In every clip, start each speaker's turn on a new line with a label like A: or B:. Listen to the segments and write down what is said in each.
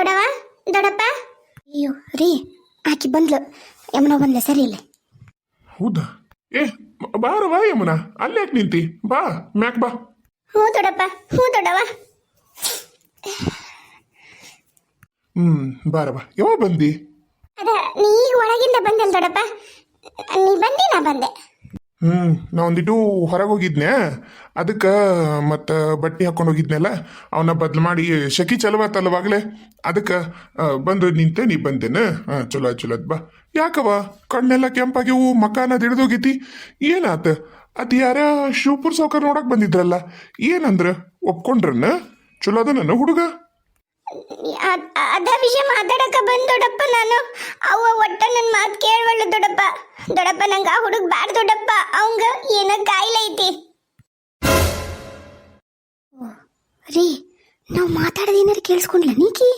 A: ದೊಡವ ದೊಡಪ್ಪ ಅಯ್ಯೋ ರೀ ಆಕಿ ಬಂದ್ಲು. ಯಮುನ ಬಂದ್ಲೆ ಸರಿ ಇಲ್ಲ.
B: ಹೌದಾ? ಏ ಬಾರವಾ ಯಮುನ. ಅಲ್ಲೇ ನಿಂತಿ? ಬಾ ಮ್ಯಾಕ್ ಬಾ.
A: ಹ್ಞೂ ದೊಡಪ್ಪ ಹ್ಞೂ ದೊಡವ
B: ಹ್ಮ್ ಬಾರವಾ ಯಾವ ಬಂದಿ?
A: ಅದ ನೀ ಈಗ ಒಳಗಿಂದ ಬಂದಲ್ ದೊಡಪ್ಪ ನೀ ಬಂದಿ ನಾ ಬಂದೆ.
B: ಹ್ಮ್, ನಾ ಒಂದಿಟ್ಟು ಹೊರಗೆ ಹೋಗಿದ್ನೆ. ಅದಕ್ಕೆ ಮತ್ತು ಬಟ್ಟೆ ಹಾಕೊಂಡು ಹೋಗಿದ್ನೆಲ್ಲ ಅವನ್ನ ಬದ್ಲು ಮಾಡಿ, ಶಕಿ ಚಲವಾತಲ್ಲವಾಗಲೇ ಅದಕ್ಕೆ ಬಂದು ನಿಂತೆ, ನೀ ಬಂದೇನ? ಹಾಂ, ಚಲೋ ಚಲೋ ಬಾ. ಯಾಕವ ಕಣ್ಣೆಲ್ಲ ಕೆಂಪಾಗಿವು ಮಕಾನ ದಿಡ್ದೋಗೈತಿ. ಏನಾತ? ಅದು ಯಾರ? ಶಿವಪುರ ಸೌಕರ್ ನೋಡಕ್ ಬಂದಿದ್ರಲ್ಲ. ಏನಂದ್ರ? ಒಪ್ಕೊಂಡ್ರನ್ನ ಚಲೋ ಅದ ನನ್ನ ಹುಡುಗ?
A: ಅದ್- ವಿಷಯ ಮಾತಾಡಕ ಬಂದ್ ದೊಡ್ಡಪ್ಪ ನಾನು. ಅವ ಒಟ್ಟ ನನ್ನ ಮಾತು ಕೇಳವಳ್ಳು ದೊಡಪ್ಪ ದೊಡ್ಡಪ್ಪ ನಂಗೆ ಆ ಹುಡುಗ ಬ್ಯಾಡ ದೊಡ್ಡಪ್ಪ. ಅವಂಗ ಏನ ಕಾಯಿಲೆ ಐತಿ. ರೀ ನಾವು ಮಾತಾಡೋದು ಏನಾರು ಕೇಳಿಸ್ಕೊಂಡ್ಲ ನೀಕಿ?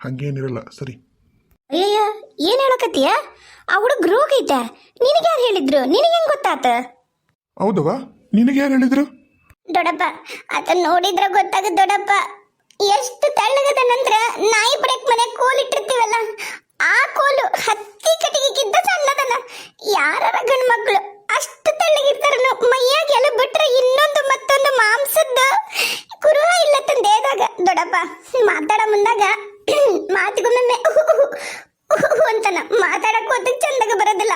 B: ಹಂಗೇನಿರಲ್ಲ ಸರಿ.
A: ಅಯ್ಯಯ್ಯ ಏನ್ ಹೇಳಕತ್ತೀಯ? ಆ ಹುಡುಗ ರೋಗ ಐತೆ. ನಿನಗೆ ಯಾರು ಹೇಳಿದ್ರು? ನಿನಗೆ ಹೆಂಗ್ ಗೊತ್ತಾತ?
B: ಹೌದವ ನಿನಗೆ ಯಾರು ಹೇಳಿದ್ರು?
A: ದೊಡ್ಡಪ್ಪ ಆತ ನೋಡಿದ್ರ ಗೊತ್ತಾಗ ದೊಡಪ್ಪ ಎಷ್ಟು ತಳ್ಳಗದ ನಂತರ ನಾಯಿ ಬಡಕ್ ಮನೆ ಕೋಲ್ ಇಟ್ಟಿರ್ತೀವಲ್ಲ ಆ ಕೋಲು ಹತ್ತಿ ಕಟ್ಟಿಗೆಗಿದ್ದ ಸಣ್ಣದನ. ಯಾರ ಗಂಡು ಮಕ್ಕಳು ಅಷ್ಟು ತೆಳ್ಳಗಿರ್ತಾರ ಮೈಯಾಗ ಎಲ್ಲ ಬಿಟ್ರೆ ಇನ್ನೊಂದು ಮತ್ತೊಂದು ಮಾಂಸದ ಕುರುಹ ಇಲ್ಲ ದೇಹದಾಗ ದೊಡಪ್ಪ ಮಾತಾಡ ಮುಂದಾಗ ಮಾತಿಗೊಮ್ಮೆ ಅಂತನ. ಮಾತಾಡಕ್ ಹೋದಕ್ ಚಂದಾಗ ಬರೋದಿಲ್ಲ.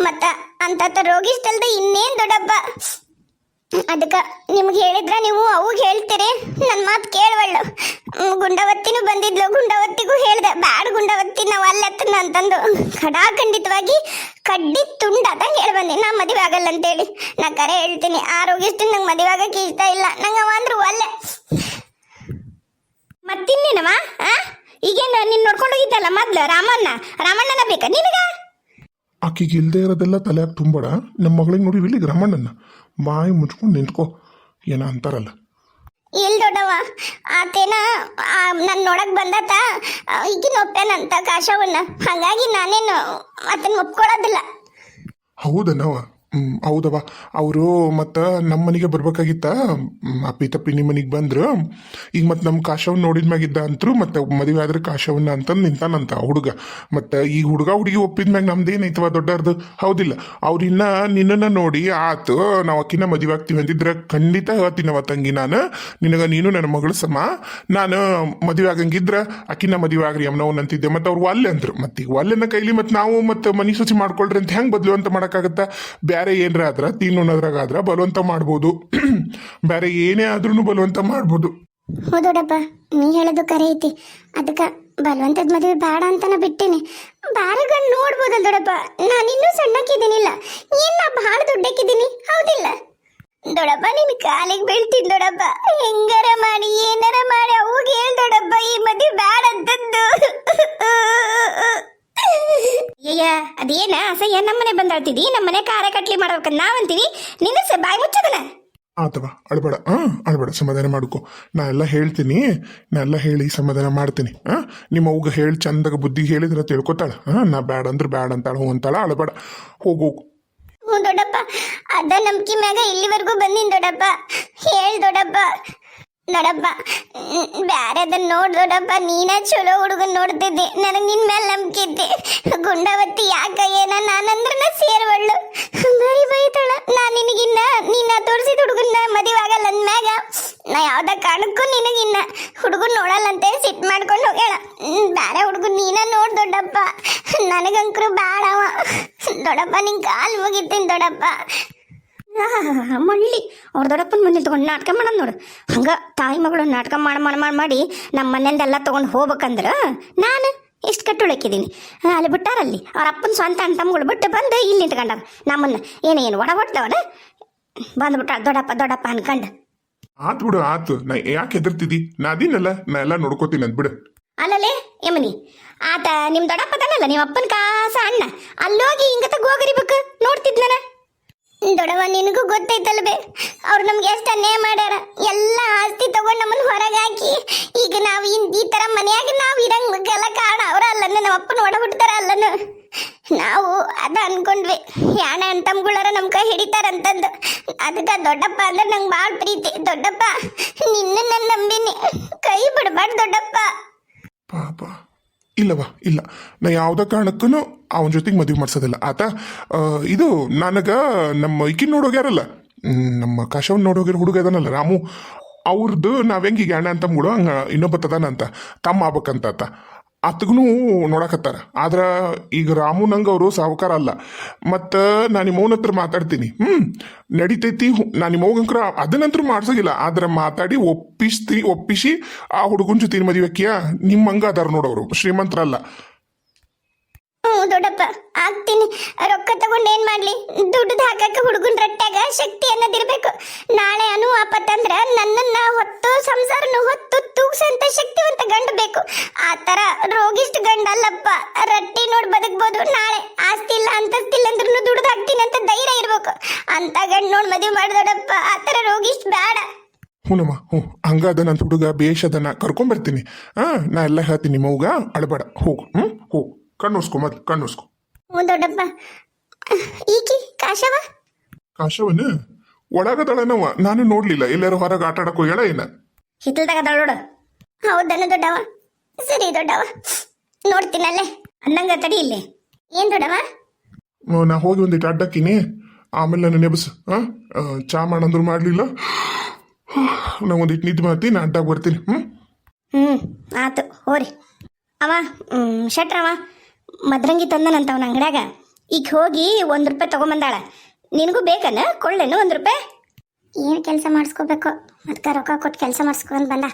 A: ಮತ್ತ ಅಂತ ರೋಗಿಷ್ಟಲ್ದ ಇನ್ನೇನ್ ದೊಡ್ಡಪ್ಪ? ಅದಕ್ಕ ನಿಮ್ಗೆ ಹೇಳಿದ್ರ ನೀವು ಅವಾಗ ಹೇಳ್ತೀರಿ. ನನ್ನ ಮಾತು ಕೇಳವಳ್ಳು ಗುಂಡವತ್ತಿನೂ ಬಂದಿದ್ಲು. ಗುಂಡವತ್ತಿಗೂ ಹೇಳ್ದೆ. ಬ್ಯಾಡ ಗುಂಡವತ್ತಿ, ನಾವು ಅಲ್ಲತ್ತನ ಅಂತಂದು. ಖಡಾಖಂಡಿತವಾಗಿ ಕಡ್ಡಿ ತುಂಡದ ಹೇಳಿ ಬಂದೆ. ನಾ ಮದುವೆ ಆಗಲ್ಲ ಅಂತೇಳಿ. ನಾ ಕರೆ ಹೇಳ್ತೀನಿ. ಆರೋಗ್ಯಷ್ಟು ನಂಗೆ ಮದುವೆ ಆಗಕ್ಕೆ ಇಷ್ಟ ಇಲ್ಲ. ನಂಗೆ ಅವ ಅಂದ್ರು ಒಲ್ಲೆ. ಮತ್ತಿನ್ನೇನವ? ಈಗೇನು ನೀನು ನೋಡ್ಕೊಂಡು ಹೋಗಿದ್ದಲ್ಲ ಮೊದ್ಲು ರಾಮಣ್ಣ? ರಾಮಣ್ಣನ ಬೇಕಾ ನಿನಗ?
B: ಆಕಿಗೆ ಇಲ್ಲದೆ ಇರೋದೆಲ್ಲ ತಲೆಯಾಗಿ ತುಂಬಡ ನಮ್ಮ ಮಗಳಿಗೆ ನೋಡಿ ಇಲ್ಲಿ ರಮಣ್ಣನ ಬಾಯಿ ಮುಚ್ಕೊಂಡು ನಿಂತ್ಕೋ. ಏನ ಅಂತಾರಲ್ಲ.
A: ಇಲ್ ದೊಡ್ಡವ ಆತೇನ ನನ್ನ ನೋಡಕ್ ಬಂದತ ಈಗಿನ ಒಪ್ಪೇನಂತ ಕಾಶವನ್ನ ಹಾಗಾಗಿ ನಾನೇನು ಆತನ ಒಪ್ಕೊಳ್ಳೋದಿಲ್ಲ
B: ಹೌದನವ ಹ್ಮ್ ಹೌದವ ಅವರು ಮತ್ತು ನಮ್ಮ ಮನೆಗೆ ಬರ್ಬೇಕಾಗಿತ್ತ ಅಪ್ಪಿ ತಪ್ಪಿ ನಿಮ್ಮ ಮನೆಗೆ ಬಂದ್ರು, ಈಗ ಮತ್ತು ನಮ್ಮ ಕಾಶವನ್ನ ನೋಡಿದ ಮ್ಯಾಗಿದ್ದ ಅಂತರು ಮತ್ತು ಮದುವೆ ಆದ್ರೆ ಕಾಶವನ್ನ ಅಂತಂದು ನಿಂತಾನಂತ ಹುಡುಗ. ಮತ್ತು ಈಗ ಹುಡುಗ ಹುಡುಗಿ ಒಪ್ಪಿದ ಮ್ಯಾಗ ನಮ್ದೇನೈತವ ದೊಡ್ಡರ್ದು? ಹೌದಿಲ್ಲ. ಅವ್ರಿನ್ನ ನಿನ್ನನ್ನು ನೋಡಿ ಆತು, ನಾವು ಅಕ್ಕಿನ ಮದುವೆ ಆಗ್ತೀವಿ ಅಂತಿದ್ರೆ ಖಂಡಿತ ಹೇಳ್ತೀನವ ತಂಗಿ ನಾನು. ನಿನಗ ನೀನು ನನ್ನ ಮಗಳು ಸಮ. ನಾನು ಮದುವೆ ಆಗಂಗಿದ್ರ ಅಕ್ಕಿನ ಮದುವೆ ಆಗ್ರಿ ಅಮ್ಮನವನ್ ಅಂತಿದ್ದೆ. ಮತ್ತು ಅವ್ರು ಒಲ್ಲೆ ಅಂದ್ರು. ಮತ್ತೆ ಈಗ ಒಲ್ಲೆನ ಕೈಲಿ ಮತ್ತು ನಾವು ಮತ್ತು ಮನಿ ಶುಚಿ ಮಾಡ್ಕೊಳ್ರಿ ಅಂತ ಹೆಂಗೆ ಬದಲು ಅಂತ ಮಾಡೋಕ್ಕಾಗತ್ತ? ಬೇರೆ ಏನ್ರ ಆದ್ರ ತಿನ್ನೋದ್ರಾಗ ಆದ್ರ ಬಲವಂತ ಮಾಡ್ಬೋದು. ಬೇರೆ ಏನೇ ಆದ್ರೂ ಬಲವಂತ ಮಾಡ್ಬೋದು.
A: ಹೌದೋಡಪ್ಪ ನೀ ಹೇಳೋದು ಕರೆ ಐತಿ. ಅದಕ್ಕೆ ಬಲವಂತದ ಮದುವೆ ಬೇಡ ಅಂತನ ಬಿಟ್ಟೇನಿ. ಬಾರಗ ನೋಡ್ಬೋದಲ್ ದೊಡಪ್ಪ ನಾನು ಇನ್ನೂ ಸಣ್ಣಕ್ಕಿದ್ದೀನಿಲ್ಲ. ಏನ್ ಬಹಳ ಭಾಳ ದೊಡ್ಡಕ್ಕಿದ್ದೀನಿ? ಹೌದಿಲ್ಲ. ದೊಡಪ್ಪ ನಿನ್ ಕಾಲಿಗೆ ಬೀಳ್ತೀನಿ ದೊಡಪ್ಪ ಹೆಂಗಾರ ಮಾಡಿ, ಏನಾರ ಮಾಡಿ, ಅವಾಗ ಹೇಳ್ ದೊಡಪ್ಪ ಈ ಮದುವೆ ಬೇಡ ಅಂತಂದು ಅಯ್ಯ ಅದೇನ? ಅಸಹ್ಯ? ನಮ್ಮನೆ ಬಂದಾಳ್ತಿದಿ? ನಮ್ಮನೆ ಕಾರ ಕಟ್ಲಿ ಮಾಡ್ಬೇಕಂತ ನಾವಂತೀವಿ. ನಿನ್ನ ಸ ಬಾಯಿ ಮುಚ್ಚದನ
B: ಆತವ ಅಳ್ಬೇಡ. ಹಾ ಅಳ್ಬೇಡ. ಸಮಾಧಾನ ಮಾಡ್ಕೊ. ನಾ ಎಲ್ಲ ಹೇಳ್ತೀನಿ. ನಾ ಎಲ್ಲ ಹೇಳಿ ಸಮಾಧಾನ ಮಾಡ್ತೀನಿ. ಹಾ ನಿಮ್ಮ ಅವ್ಗ ಹೇಳಿ ಚಂದಾಗ ಬುದ್ಧಿ ಹೇಳಿದ್ರೆ ತಿಳ್ಕೊತಾಳ. ಹಾ ನಾ ಬ್ಯಾಡ ಅಂದ್ರೆ ಬ್ಯಾಡ ಅಂತಾಳ ಹ್ಞೂ ಅಂತಾಳ ಅಳ್ಬೇಡ. ಹೋಗು ಹೋಗು.
A: ಹ್ಞೂ ದೊಡ್ಡಪ್ಪ. ಅದ ನಂಬಿಕೆ ಮ್ಯಾಗ ಇಲ್ಲಿವರೆಗೂ ಬಂದಿನ ದೊಡ್ಡಪ್ಪ. ಹೇಳ್ ದೊಡ್ಡಪ್ಪ. ದೊಡ್ಡಪ್ಪ ಬ್ಯಾರೆದನ್ನ ನೋಡ್ ದೊಡ್ಡಪ್ಪ ನೀನ ಚಲೋ ಹುಡುಗನ್ ನೋಡ್ತಿದ್ದೆ, ನನಗೆ ನಿನ್ ಮೇಲೆ ನಂಬಿಕೆ ಇದ್ದೆ. ಗುಂಡವತ್ತಿ ಯಾಕ ಏನ ನಾನಂದ್ರನ ಸೇರ್ವಳ್ಳು ಬರೀ ಬೈತಾಳ ನಾ ನಿನಗಿನ್ನ, ನಿನ್ನ ತೋರಿಸಿದ ಹುಡುಗನ್ನ ಮದುವಾಗಲ್ಲ ಅಂದ್ಮ್ಯಾಗ, ನಾ ಯಾವ್ದ ಕಾರಣಕ್ಕೂ ನಿನಗಿನ್ನ ಹುಡುಗನ್ ನೋಡಲ್ಲ ಅಂತೇಳಿ ಸಿಟ್ ಮಾಡ್ಕೊಂಡು ಹೋಗ್ಯಾಳ. ಬ್ಯಾರೆ ಹುಡುಗನ್ ನೀನ ನೋಡ್ ದೊಡ್ಡಪ್ಪ, ನನಗಂಕರು ಬ್ಯಾಡವ ದೊಡ್ಡಪ್ಪ, ನಿನ್ ಕಾಲ್ ಮುಗಿತೀನಿ ದೊಡ್ಡಪ್ಪ. ಮಳ್ಳಿ. ಅವ್ರ ದೊಡ್ಡಪ್ಪನ ಮುಂದೆ ತಗೊಂಡು ನಾಟಕ ಮಾಡೋದು ನೋಡು. ಹಂಗ ತಾಯಿ ಮಗಳು ನಾಟಕ ಮಾಡಿ ಮಾಡ ಮಾಡಿ ಮಾಡಿ ನಮ್ಮ ಮನೆಯಿಂದೆಲ್ಲ ತೊಗೊಂಡು ಹೋಗ್ಬೇಕಂದ್ರೆ ನಾನು ಇಷ್ಟು ಕಟ್ಟುಳಕ್ಕಿದ್ದೀನಿ ಅಲ್ಲಿ ಬಿಟ್ಟಾರಲ್ಲಿ ಅವ್ರ ಅಪ್ಪನ ಸ್ವಂತ ಅಣ್ಣ ತಮ್ಮಗಳು ಬಿಟ್ಟು ಬಂದು ಇಲ್ಲಿ ನಿಂತ್ಕೊಂಡಾರ ನಮ್ಮನ್ನ ಏನು ಏನು ಒಡ ಹೊಡ್ದವನ ಬಂದ್ಬಿಟ್ಟ ದೊಡ್ಡಪ್ಪ ದೊಡ್ಡಪ್ಪ ಅನ್ಕಂಡ.
B: ಆತ್ ಬಿಡು ಆತು. ನಾ ಯಾಕೆ ಹೆದರ್ತಿದ್ದಿ ನಾ ಅದಿನಲ್ಲ ನಾ ಎಲ್ಲ ನೋಡ್ಕೋತೀನಿ ಅಂದ್ ಬಿಡು.
A: ಅಲ್ಲಲೇ ಯಮನಿ. ಆತ ನಿಮ್ಮ ದೊಡ್ಡಪ್ಪ ತಾನಲ್ಲ ನಿಮ್ಮ ಅಪ್ಪನ ಕಾಸ ಅಣ್ಣ. ಅಲ್ಲೋಗಿ ಹಿಂಗತ ಗೋಗರಿಬೇಕು ನೋಡ್ತಿದ್ನನ ದೊಡವ ನಿನಗೂ ಗೊತ್ತೈತಲ್ವೇ? ಅವ್ರು ನಮ್ಗೆ ಎಷ್ಟು ಅನ್ಯಾಯ ಮಾಡ್ಯಾರ? ಎಲ್ಲ ಆಸ್ತಿ ತಗೊಂಡು ನಮ್ಮನ್ನ ಹೊರಗೆ ಹಾಕಿ ಈಗ ನಾವು ಈ ತರ ಮನೆಯಾಗ ನಾವು ಇರಂಗೆಲ್ಲ ಕಾರಣ ಅವ್ರ ಅಲ್ಲನ ನಮ್ಮ ಅಪ್ಪನ ಒಡ ಬಿಡ್ತಾರ ಅಲ್ಲನ. ನಾವು ಅದ ಅನ್ಕೊಂಡ್ವಿ. ಯಾಣ ಅಂತಮ್ಗಳಾರ ನಮ್ಮ ಕೈ ಹಿಡಿತಾರಂತಂದು ಅದಕ್ಕೆ ದೊಡ್ಡಪ್ಪ ಅಂದ್ರೆ ನಂಗೆ ಭಾಳ ಪ್ರೀತಿ. ದೊಡ್ಡಪ್ಪ ನಿನ್ನ ನಾನು ನಂಬಿನಿ. ಕೈ ಬಿಡಬಾರ್ದು ದೊಡ್ಡಪ್ಪ.
B: ಪಾಪ. ಇಲ್ಲವಾ, ಇಲ್ಲ. ನಾ ಯಾವುದೇ ಕಾರಣಕ್ಕೂ ಅವನ ಜೊತೆಗೆ ಮದುವೆ ಮಾಡ್ಸೋದಿಲ್ಲ. ಆತ ಇದು ನನಗೆ ನಮ್ಮ ಇಕ್ಕಿನ ನೋಡೋಗ್ಯಾರಲ್ಲ ನಮ್ಮ ಕಾಶವನ್ ನೋಡೋಗಿರೋ ಹುಡುಗ ಅದನಲ್ಲ ರಾಮು. ಅವ್ರದ್ದು ನಾವು ಹೆಂಗೆ ಈಗ ಅಣ್ಣ ಅಂತ ಮೂಡೋ, ಹಂಗ ಇನ್ನೊಬ್ಬ ತದಾನಂತ ತಮ್ಮ ಆಗ್ಬೇಕಂತ ಆತ. ಆತಗೂ ನೋಡಕತ್ತಾರ. ಆದ್ರ ಈಗ ರಾಮು ನಂಗೆ ಅವರು ಸಾವುಕಾರ ಅಲ್ಲ. ಮತ್ತು ನಾನು ನಿಮ್ಮ ಮೌನ ಹತ್ರ ಮಾತಾಡ್ತೀನಿ. ಹ್ಞೂ ನಡಿತೈತಿ. ನಾನು ನಿಮ್ಮ ಮೌಗಂಕ್ರ ಅದನ್ನಂತರೂ ಮಾಡ್ಸೋಗಿಲ್ಲ ಆದ್ರೆ ಮಾತಾಡಿ ಒಪ್ಪಿಸ್ತಿ, ಒಪ್ಪಿಸಿ ಆ ಹುಡುಗನ ಜೊತೆ ಮದುವೆ ಹಾಕಿಯ. ನಿಮ್ಮ ಹಂಗ ಅದಾರ ನೋಡೋರು ಶ್ರೀಮಂತರಲ್ಲ
C: ದೊಡ್ಡಪ್ಪ. ಆಗ್ತೀನಿ. ರೊಕ್ಕ ತಗೊಂಡು ಏನ್ ಮಾಡ್ಲಿ? ದುಡ್ಡು ಹಾಕಕ್ಕ ಹುಡುಗನ್ ರಟ್ಟಾಗ ಶಕ್ತಿ ಅನ್ನೋದಿರ್ಬೇಕು ನಾಳೆ ಅನು ಆಪತ್ತಂದ್ರ ನನ್ನನ್ನ ಹೊತ್ತು ಸಂಸಾರನು ಹೊತ್ತು ತೂಗ್ಸಂತ ಶಕ್ತಿವಂತ ಗಂಡ ಬೇಕು. ಆ ತರ ರೋಗಿಷ್ಟ್ ಗಂಡ ಅಲ್ಲಪ್ಪ ರಟ್ಟಿ ನೋಡ್ ಬದುಕ್ಬೋದು. ನಾಳೆ ಆಸ್ತಿ ಇಲ್ಲ ಅಂತಸ್ತಿಲ್ಲ ಅಂದ್ರೂ ದುಡ್ದು ಹಾಕ್ತೀನಿ ಅಂತ ಧೈರ್ಯ ಇರ್ಬೇಕು. ಅಂತ ಗಂಡ ನೋಡ್ ಮದುವೆ ಮಾಡ ಆ ತರ ರೋಗಿಷ್ಟ್ ಬೇಡ
B: ಹ್ಞೂನಮ್ಮ ಹ್ಞೂ ಹಂಗಾದ ನನ್ನ ಹುಡುಗ ಬೇಷದನ್ನ ಕರ್ಕೊಂಡ್ಬರ್ತೀನಿ ಹಾಂ, ನಾ ಎಲ್ಲ ಹೇಳ್ತೀನಿ ಮೌಗ. ಅಳಬೇಡ. ಹೋಗು. ಹ್ಞೂ ಹೋಗು. ಕಣ್ಣೋಸ್ಕೊ ಮೊದ್ಲು ಕಣ್ಣೋಸ್ಕೊ.
C: ಹ್ಞೂ ದೊಡ್ಡಪ್ಪ. ಈಕಿ ಕಾಶವ?
B: ಕಾಶವನ? ಒಳಗದಳನವ ನಾನು ನೋಡ್ಲಿಲ್ಲ. ಎಲ್ಲರೂ ಹೊರಗೆ ಆಟ ಆಡಕ್ ಹೋಗ್ಯಾಳ ಏನ?
C: ಹಿತ್ತಲ್ದಾಗ ದೊಡ್ಡ ಹೌದನ ದೊಡ್ಡವ? ಸರಿ ದೊಡ್ಡವ. ನೋಡ್ತೀನಲ್ಲೇ. ಅಂದಂಗ ತಡಿ ಇಲ್ಲಿ. ಏನ್ ದೊಡ್ಡವ?
B: ಹ್ಮ್, ನಾ ಹೋಗಿ ಒಂದಿಟ್ಟು ಅಡ್ಡಕ್ಕಿನಿ. ಆಮೇಲೆ ನಾನು ನೆಬಸ್ ಹಾಂ ಚಾ ಮಾಡಂದ್ರು ಮಾಡಲಿಲ್ಲ. ನಾ ಒಂದಿಟ್ಟು ನಿದ್ದೆ ಮಾಡ್ತೀನಿ ನಾ ಅಡ್ಡಾಗ ಬರ್ತೀನಿ. ಹ್ಞೂ
C: ಹ್ಞೂ ಆತು. ಹೋರಿ. ಅವ ಹ್ಮ್, ಶೆಟ್ರವ ಮದ್ರಂಗಿ ತಂದನಂತ ಅವನ ಅಂಗಡ್ಯಾಗ. ಈಗ ಹೋಗಿ ಒಂದು ರೂಪಾಯಿ ತಗೊಂಬಂದಾಳ. ನಿನಗೂ ಬೇಕನ? ಕೊಳ್ಳೇನು ಒಂದು ರೂಪಾಯಿ? ಏನು ಕೆಲಸ ಮಾಡಿಸ್ಕೋಬೇಕು? ಅದಕ್ಕೆ ರೊಕ್ಕ ಕೊಟ್ಟು ಕೆಲಸ ಮಾಡಿಸ್ಕೊಂಡ್ ಬಂದ.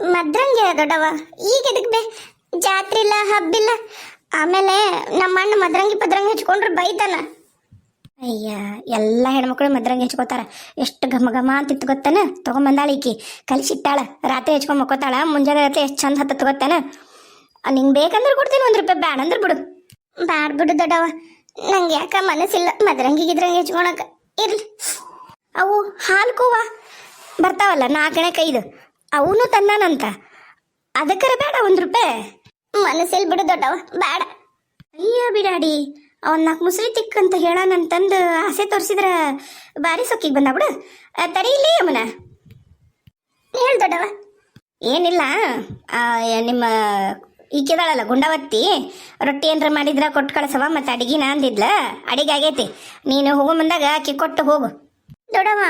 C: ಮದ್ರಂಗಿ ದೊಡ್ಡವ? ಈಗ ಇದಕ್ಕೆ ಬೇ? ಜಾತ್ರೆ ಇಲ್ಲ ಹಬ್ಬಿಲ್ಲ ಆಮೇಲೆ ನಮ್ಮ ಅಣ್ಣ ಮದ್ರಂಗಿ ಪದ್ರಂಗಿ ಹಚ್ಕೊಂಡ್ರೆ ಬೈತಾನ. ಅಯ್ಯ ಎಲ್ಲ ಹೆಣ್ಮಕ್ಳು ಮದ್ರಂಗಿ ಹಚ್ಕೋತಾರ. ಎಷ್ಟು ಘಮ ಘಮ ಅಂತಿತ್ತು ಗೊತ್ತಾನ? ತಗೊಂಬಂದಾಳ ಈಕಿ. ಕಲಿಸಿಟ್ಟಾಳ. ರಾತ್ರಿ ಹಚ್ಕೊಂಡ್ ಮಕ್ಕೋತಾಳ. ಮುಂಜಾನೆ ರಾತ್ರಿ ಎಷ್ಟು ಚಂದ ಹತ್ತತ್ತು ಗೊತ್ತಾನ? ನಿಂಗೆ ಬೇಕಂದ್ರೆ ಕೊಡ್ತೀನಿ, ಒಂದು ರೂಪಾಯಿ ಬ್ಯಾಡ ಅಂದ್ರೆ ಬಿಡು. ಬ್ಯಾಡ ಬಿಡು ದೊಡ್ಡವ ನಂಗೆ ಯಾಕ ಮನಸ್ಸಿಲ್ಲ? ಮದ್ರಂಗಿ ಗಿದ್ರಂಗಿ ಹಚ್ಕೊಳಕ. ಇರ್ಲಿ. ಅವು ಹಾಲು ಕೂವ. ಬರ್ತಾವಲ್ಲ, ನಾಲ್ಕನೇ ಕೈದು. ಅವನು ತಂದಾನಂತ ಅದಕ್ಕರ ಬೇಡ ಒಂದು ರೂಪಾಯಿ ಮನಸ್ಸಿಲ್ಲ ಬಿಡು ದೊಡ್ಡವ ಬೇಡ ಅಯ್ಯ ಬಿಡಾಡಿ, ಅವನ್ ನಾಲ್ಕು ತಿಕ್ ಅಂತ ಹೇಳಾನಂತಂದು ಆಸೆ ತೋರಿಸಿದ್ರ ಬಾರಿ ಸೊಕ್ಕಿಗೆ ಬಂದ ಬಿಡು. ತಡೀಲಿ ತಡಿ ಇಲ್ಲಿ ಅಮ್ಮನ ಹೇಳ್ ದೊಡ್ಡವ ಏನಿಲ್ಲ. ನಿಮ್ಮ ಈಕಿದಾಳಲ್ಲ ಗುಂಡವತ್ತಿ? ರೊಟ್ಟಿ ಏನ್ರ ಮಾಡಿದ್ರ ಕೊಟ್ಟು ಕಳ್ಸವ ಮತ್ತೆ ಅಡಿಗೆನ ಅಂದಿದ್ಲ? ಅಡಿಗೆ ಆಗೈತಿ. ನೀನು ಹೋಗೋ ಮುಂದಾಗ ಆಕಿ ಕೊಟ್ಟು ಹೋಗು. ದೊಡವ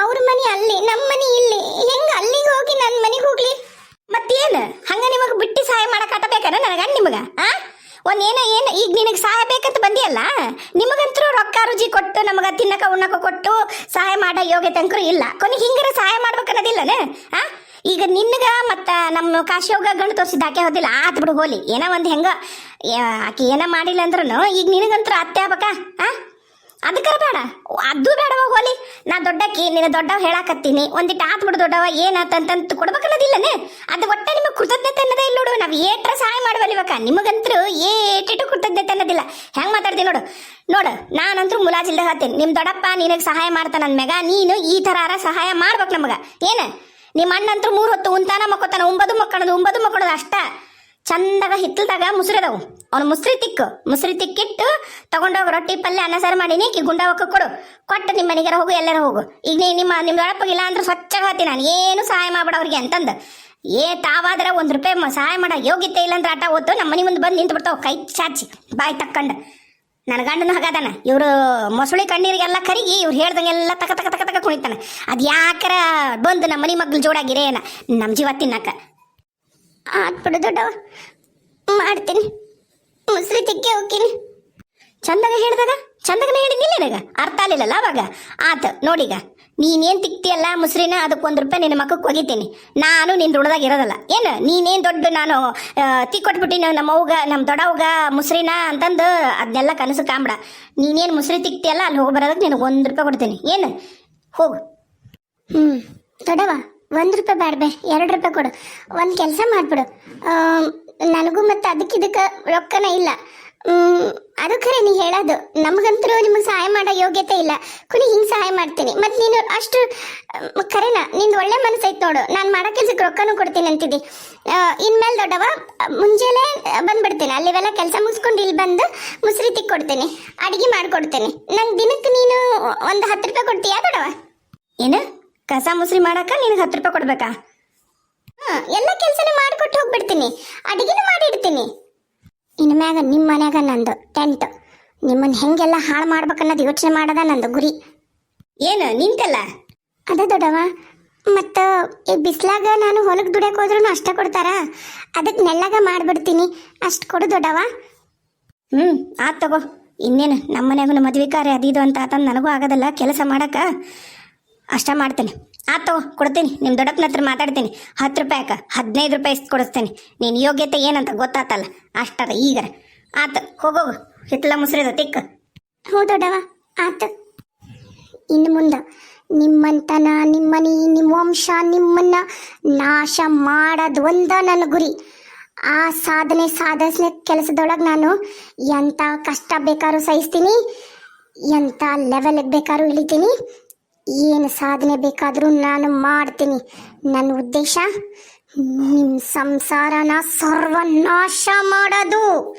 C: ಅವ್ರ ಮನೆ ಅಲ್ಲಿ ನಮ್ಮ ಮನೆ ಇಲ್ಲಿ. ಹೆಂಗ ಅಲ್ಲಿಗೆ ಹೋಗಿ ನನ್ನ ಮನೆಗೆ ಹೋಗ್ಲಿ? ಮತ್ತೇನು? ಹಂಗ ನಿಮಗೆ ಬಿಟ್ಟು ಸಹಾಯ ಮಾಡಕ್ ಬೇಕಾರ ನನಗ ನಿಮಗ ಆ? ಒಂದ್ ಏನ ಏನ? ಈಗ ನಿನಗೆ ಸಹಾಯ ಬೇಕಂತ ಬಂದಿಯಲ್ಲ? ನಿಮಗಂತರೂ ರೊಕ್ಕ ರುಜಿ ಕೊಟ್ಟು ನಮಗ ತಿನ್ನಕ ಉಣ್ಣಕ ಕೊಟ್ಟು ಸಹಾಯ ಮಾಡೋ ಯೋಗ್ಯತೆ ಅಂಕರು ಇಲ್ಲ. ಕೊನೆಗೆ ಹಿಂಗಾರ ಸಹಾಯ ಮಾಡ್ಬೇಕನ್ನೋದಿಲ್ಲನ ಆ? ಈಗ ನಿನ್ನಗ ಮತ್ತ ನಮ್ಮ ಕಾಶಿಯೋಗ ಗಂಡು ತೋರಿಸಿದ ಆಕೆ ಹೋದಿಲ್ಲ. ಆತ್ ಬಿಡು, ಹೋಲಿ. ಏನೋ ಒಂದ್ ಹೆಂಗ ಆಕೆ ಏನ ಮಾಡಿಲ್ಲ ಅಂದ್ರೂ ಈಗ ನಿನಗಂತ್ರ ಅತ್ತೆ ಆ? ಅದಕ್ಕೆ ಬೇಡ. ಅದು ಬೇಡವ ಹೋಲಿ? ನಾ ದೊಡ್ಡಕ್ಕಿ, ನಿನ್ನ ದೊಡ್ಡವ ಹೇಳಾಕತ್ತೀನಿ. ಒಂದಿಟ್ಟು ಆತ್ ಬಿಡು ದೊಡ್ಡವ ಏನಾತಂತ ಕೊಡ್ಬೇಕನ್ನೋದಿಲ್ಲನೆ? ಅದು ಒಟ್ಟ ನಿಮಗೆ ಕೃತಜ್ಞತೆ ಅನ್ನೋದೇ ಇಲ್ಲ ನೋಡು. ನಾವು ಏಟ್ರ ಸಹಾಯ ಮಾಡವಲ್ಲ ಇವಾಗ. ನಿಮಗಂತರೂ ಏಟಿಟ್ಟು ಕೃತಜ್ಞತೆ ಅನ್ನೋದಿಲ್ಲ. ಹೆಂಗ್ ಮಾತಾಡ್ತೀನಿ ನೋಡು. ನೋಡು ನಾನಂತೂ ಮುಲಾಜಿಲ್ದ ಹೇಳ್ತೀನಿ. ನಿಮ್ಮ ದೊಡ್ಡಪ್ಪ ನಿನಗೆ ಸಹಾಯ ಮಾಡ್ತಾನ ಅಂದ್ಮ್ಯಾಗ ನೀನು ಈ ಥರ ಸಹಾಯ ಮಾಡ್ಬೇಕು ನಮಗ. ಏನ? ನಿಮ್ಮ ಅಣ್ಣಂತೂ ಮೂರು ಹೊತ್ತು ಉಂತಾನ ಮಕ್ಕೋತಾನ? ಉಂಬದು ಮಕ್ಕಳದು ಉಂಬದು ಮಕ್ಕಳದು ಅಷ್ಟ. ಚಂದಾಗ ಹಿತ್ತಲ್ದಾಗ ಮುಸ್ರಿದವು ಅವ್ನು ಮುಸ್ರಿ ತಿಕ್ಕು. ಮುಸ್ರಿ ತಿಕ್ಕಿಟ್ಟು ತಗೊಂಡೋಗ ರೊಟ್ಟಿ, ಪಲ್ಯ, ಅನ್ನ, ಸಾರು ಮಾಡೀನಿ ಕಿ ಗುಂಡವಕ್ಕ ಕೊಡು. ಕೊಟ್ಟು ನಿಮ್ಮ ಮನೆಗಾರ ಹೋಗು, ಎಲ್ಲಾರ ಹೋಗು. ಈಗ ನೀ ನಿಮ್ಮ ನಿಮ್ಮ ಇಲ್ಲ ಅಂದ್ರೆ ಸ್ವಚ್ಛ ಹೇಳ್ತೀನಿ ನಾನು. ಏನು ಸಹಾಯ ಮಾಡ್ಬೇಡ ಅವ್ರಿಗೆ ಅಂತಂದು. ಏ ತಾವಾದ್ರೆ ಒಂದು ರೂಪಾಯಿ ಸಹಾಯ ಮಾಡೋ ಯೋಗ್ಯತೆ ಇಲ್ಲ ಅಂದ್ರೆ ಆಟ ಓದ್ತು. ನಮ್ಮ ಮನೆ ಮುಂದೆ ಬಂದು ನಿಂತು ಬಿಡ್ತಾವ ಕೈ ಚಾಚಿ, ಬಾಯಿ ತಕ್ಕಂಡು. ನನ್ನ ಗಂಡನ ಹಾಗಾದಾನ. ಇವರು ಮೊಸಳಿ ಕಣ್ಣೀರಿಗೆಲ್ಲ ಕರಿಗಿ ಇವ್ರು ಹೇಳ್ದಂಗೆಲ್ಲ ತಕ ತಕ ತಕ ತಕ ಕುಣಿತಾನೆ. ಅದು ಯಾಕರ ಬಂದು ನಮ್ಮ ಮನೆ ಮಗ್ಳು ಜೋಡಾಗಿರೇನ ನಮ್ಮ ಜೀವ ತಿನ್ನಕ. ಆತ್ಬಿಡು ದೊಡ್ಡವ ಮಾಡ್ತೀನಿ. ಮುಸ್ರಿ ತಿಕ್ಕಿ ಹೋಗ್ತೀನಿ. ಚಂದಾಗ ಹೇಳಿದಾಗ? ಚಂದಗನೇ ಹೇಳಿದ್ನಿಲ್ಲ ಅರ್ಥ ಆಗಲಿಲ್ಲಲ್ಲ ಅವಾಗ? ಆತ, ನೋಡೀಗ. ನೀನೇನ್ ತಿಕ್ತಿಯಲ್ಲ ಮುಸ್ರಿನ? ಅದಕ್ಕೆ ಒಂದು ರೂಪಾಯಿ ನಿನ್ನ ಮಕ್ಕಕ್ಕೆ ಒಗಿತೀನಿ ನಾನು ನಿನ್ನ ಋಣದಾಗ ಇರೋದಲ್ಲ. ಏನು? ನೀನೇನು ದೊಡ್ಡ ನಾನು ತಿಕ್ಕೊಟ್ಬಿಟ್ಟಿನ ನಮ್ಮ ಅವ್ಗ, ನಮ್ಮ ದೊಡ್ಡವ್ಗ ಮುಸ್ರಿನ ಅಂತಂದು ಅದನ್ನೆಲ್ಲ ಕನಸು ಕಾಂಬಿಡ ನೀನೇನು ಮುಸ್ರಿ ತಿಕ್ತಿಯಲ್ಲ, ಅಲ್ಲಿ ಹೋಗಿ ಬರೋದಕ್ಕೆ ನಿನಗೆ ಒಂದು ರೂಪಾಯಿ ಕೊಡ್ತೀನಿ. ಏನು? ಹೋಗು. ಹ್ಞೂ ದೊಡ್ಡವ ಒಂದು ರೂಪಾಯಿ ಬೇಡಬೆ ಎರಡು ರೂಪಾಯಿ ಕೊಡು. ಒಂದು ಕೆಲಸ ಮಾಡಿಬಿಡು. ನನಗೂ ಮತ್ತು ಅದಕ್ಕೆ ಇದಕ್ಕೆ ರೊಕ್ಕನೇ ಇಲ್ಲ. ಅದು ಖರೆ ನೀ ಹೇಳೋದು. ನಮಗಂತರೂ ನಿಮಗೆ ಸಹಾಯ ಮಾಡೋ ಯೋಗ್ಯತೆ ಇಲ್ಲ. ಕುನಿ ಹಿಂಗೆ ಸಹಾಯ ಮಾಡ್ತೀನಿ. ಮತ್ತು ನೀನು ಅಷ್ಟು ಖರೇನ ನಿಂದು ಒಳ್ಳೆ ಮನಸ್ಸೈತೆ ನೋಡು. ನಾನು ಮಾಡೋ ಕೆಲ್ಸಕ್ಕೆ ರೊಕ್ಕನೂ ಕೊಡ್ತೀನಿ ಅಂತಿದ್ದಿ. ಇನ್ಮೇಲೆ ದೊಡ್ಡವ ಮುಂಜಾನೆ ಬಂದ್ಬಿಡ್ತೀನಿ. ಅಲ್ಲಿವೆಲ್ಲ ಕೆಲಸ ಮುಗಿಸ್ಕೊಂಡು ಇಲ್ಲಿ ಬಂದು ಮುಸ್ರಿ ತಿಕ್ ಕೊಡ್ತೀನಿ. ಅಡುಗೆ ಮಾಡಿಕೊಡ್ತೀನಿ. ನಂಗೆ ದಿನಕ್ಕೆ ನೀನು ಒಂದು ಹತ್ತು ರೂಪಾಯಿ ಕೊಡ್ತೀಯಾ ದೊಡ್ಡವ ಏನು? ಕಸ ಮುಸ್ರಿ ಮಾಡಾಕ ನಿನಗೆ ಹತ್ತು ರೂಪಾಯಿ ಕೊಡ್ಬೇಕಾ?
A: ಹಾಂ ಎಲ್ಲ ಕೆಲಸನೂ ಮಾಡಿಕೊಟ್ಟು ಹೋಗ್ಬಿಡ್ತೀನಿ. ಅಡಿಗೆನೂ ಮಾಡಿಡ್ತೀನಿ ಇನ್ನು ಮ್ಯಾಗ ನಿಮ್ಮ ಮನ್ಯಾಗ ನಂದು ಟೆಂಟ್ ನಿಮ್ಮನ್ನ ಹೆಂಗೆಲ್ಲ ಹಾಳು ಮಾಡ್ಬೇಕನ್ನೋದು ಯೋಚನೆ ಮಾಡದ ನಂದು ಗುರಿ. ಏನು ನಿಂತಲ್ಲ? ಅದ ದೊಡ್ಡವ ಮತ್ತು ಈ ಬಿಸ್ಲಾಗ ನಾನು ಹೊಲಕ್ಕೆ ದುಡಿಯಕ್ಕೆ ಹೋದ್ರೂ ಅಷ್ಟೇ ಕೊಡ್ತಾರ. ಅದಕ್ಕೆ ನೆಲ್ಲಾಗ ಮಾಡ್ಬಿಡ್ತೀನಿ. ಅಷ್ಟು ಕೊಡು ದೊಡ್ಡವ ಹ್ಞೂ ಆತ್ ತಗೋ. ಇನ್ನೇನು ನಮ್ಮ ಮನ್ಯಾಗೂ ಮದ್ವೆ ಕಾರ್ಯ ಅದು ಇದು ಅಂತ ಆತಂದು ನನಗೂ ಆಗೋದಲ್ಲ. ಕೆಲಸ ಮಾಡಕ್ಕೆ ಅಷ್ಟ ಮಾಡ್ತೇನೆ. ಆತ್ ಕೊಡ್ತೀನಿ. ನಿಮ್ಮ ದೊಡ್ಡಪ್ಪನ ಹತ್ರ ಮಾತಾಡ್ತೀನಿ. ಹತ್ತು ರೂಪಾಯಿಕ ಹದಿನೈದು ರೂಪಾಯಿ ಇಷ್ಟು ಕೊಡಿಸ್ತೀನಿ. ನೀನು ಯೋಗ್ಯತೆ ಏನಂತ ಗೊತ್ತಾತಲ್ಲ? ಅಷ್ಟರ ಈಗರ ಆತ, ಹೋಗೋಗು. ಹಿತ್ತಲ ಮುಸ್ರಿದ, ತಿಕ್ಕ. ಹ್ಞೂ ದೊಡ್ಡವ, ಆತ. ಇನ್ನು ಮುಂದೆ, ನಿಮ್ಮಂತನ, ನಿಮ್ಮನಿ, ನಿಮ್ಮ ವಂಶ, ನಿಮ್ಮನ್ನ ನಾಶ ಮಾಡೋದು ಒಂದ ನನ್ನ ಗುರಿ. ಆ ಸಾಧನೆ ಸಾಧಿಸನೆ ಕೆಲಸದೊಳಗೆ ನಾನು ಎಂಥ ಕಷ್ಟ ಬೇಕಾದ್ರೂ ಸಹಿಸ್ತೀನಿ ಎಂಥ ಲೆವೆಲ್ಗೆ ಬೇಕಾದ್ರೂ ಇಳಿತೀನಿ ಏನು ಸಾಧನೆ ಬೇಕಾದರೂ ನಾನು ಮಾಡ್ತೀನಿ. ನನ್ನ ಉದ್ದೇಶ ನಿಮ್ಮ ಸಂಸಾರನ ಸರ್ವನಾಶ ಮಾಡೋದು.